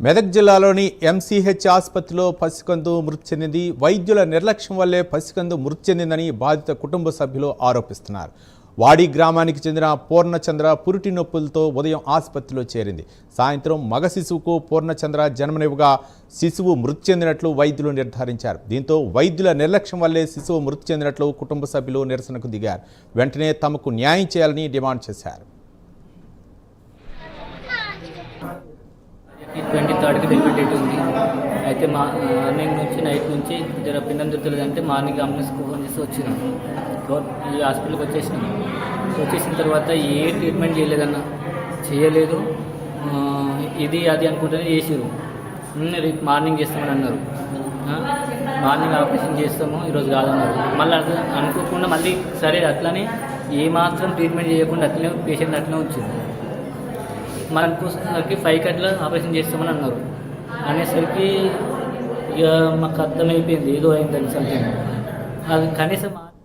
మెదక్ జిల్లాలోని ఎంసీహెచ్ ఆసుపత్రిలో పసికందు మృతి చెందింది. వైద్యుల నిర్లక్ష్యం వల్లే పసికందు మృతి చెందిందని బాధిత కుటుంబ సభ్యులు ఆరోపిస్తున్నారు. వాడి గ్రామానికి చెందిన పూర్ణచంద్ర పురిటి నొప్పులతో ఉదయం ఆసుపత్రిలో చేరింది. సాయంత్రం మగ శిశువుకు పూర్ణచంద్ర జన్మనివ్వగా శిశువు మృతి చెందినట్లు వైద్యులు నిర్ధారించారు. దీంతో వైద్యుల నిర్లక్ష్యం వల్లే శిశువు మృతి చెందినట్లు కుటుంబ సభ్యులు నిరసనకు దిగారు. వెంటనే తమకు న్యాయం చేయాలని డిమాండ్ చేశారు. ఈ ట్వంటీ థర్డ్కి డెలివరీ డేట్ ఉంది. అయితే మా మార్నింగ్ నుంచి నైట్ నుంచి జర పిండం దొరుకుతుంది మార్నింగ్ అంబులెన్స్కి ఫోన్ చేసి వచ్చినాం. ఈ హాస్పిటల్కి వచ్చేసినాం. వచ్చేసిన తర్వాత ఏ ట్రీట్మెంట్ చేయలేదన్న చేయలేదు. ఇది అది అనుకుంటేనే చేసారు రేపు మార్నింగ్ చేస్తామని అన్నారు. మార్నింగ్ ఆపరేషన్ చేస్తాము ఈరోజు కాదన్నారు. మళ్ళీ అట్లా అనుకోకుండా మళ్ళీ సరే అట్లనే ఏ మాత్రం ట్రీట్మెంట్ చేయకుండా అట్లనే పేషెంట్ అట్లనే వచ్చింది. మన అనుకోసరికి ఫైవ్ అట్లా ఆపరేషన్ చేస్తామని అన్నారు. అనేసరికి ఇక మాకు అర్థమైపోయింది ఏదో అయిందని సంథింగ్. అది కనీసం